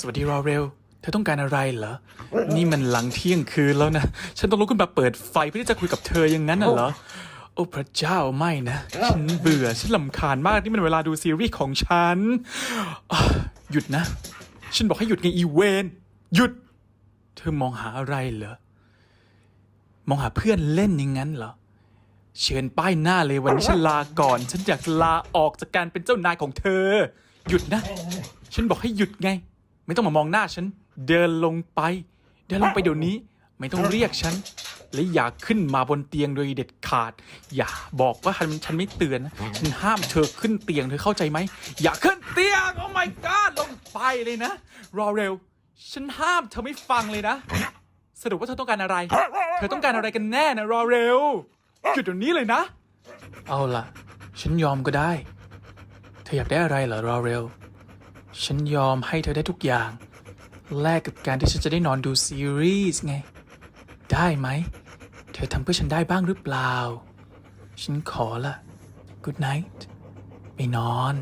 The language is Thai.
สวัสดีรอเร็วเธอต้องการอะไรเหรอ นี่มันหลังเที่ยงคืนแล้วนะ ฉันต้องลุกขึ้นมาเปิดไฟเพื่อที่จะคุยกับเธออย่างนั้นน่ะเหรอ โอ้พระเจ้าไม่นะ ฉันเบื่อ ฉันลำคาญมาก นี่มันเวลาดูซีรีส์ของฉันอะหยุดนะ ฉันบอกให้หยุดไงอีเวน หยุด เธอมองหาอะไรเหรอ มองหาเพื่อนเล่นอย่างนั้นเหรอ เชิญป้ายหน้าเลยวันนี้ฉันลาก่อน ฉันอยากลาออกจากการเป็นเจ้านายของเธอ หยุดนะ ฉันบอกให้หยุดไง ไม่ต้องมามองหน้าฉัน เดินลงไป เดินลงไปเดี๋ยวนี้ ไม่ต้องเรียกฉัน และอย่าขึ้นมาบนเตียงโดยเด็ดขาด อย่าบอกว่าฉันฉันไม่เตือนนะฉันห้ามเธอขึ้นเตียงเธอเข้าใจไหม อย่าขึ้นเตียง โอ้ my god ลงไปเลยนะ รอเร็ว ฉันห้ามเธอไม่ฟังเลยนะ สรุปว่าเธอต้องการอะไร เธอต้องการอะไรกันแน่นะ รอเร็ว หยุดเดี๋ยวนี้เลยนะ เอาล่ะ ฉันยอมก็ได้ เธออยากได้อะไรเหรอ รอเร็ว ฉันยอมให้เธอได้ทุกอย่าง แลกกับการที่ฉันจะได้นอนดูซีรีส์ไง ได้ไหม เธอทำเพื่อฉันได้บ้างหรือเปล่า ฉันขอละ Good night ไปนอน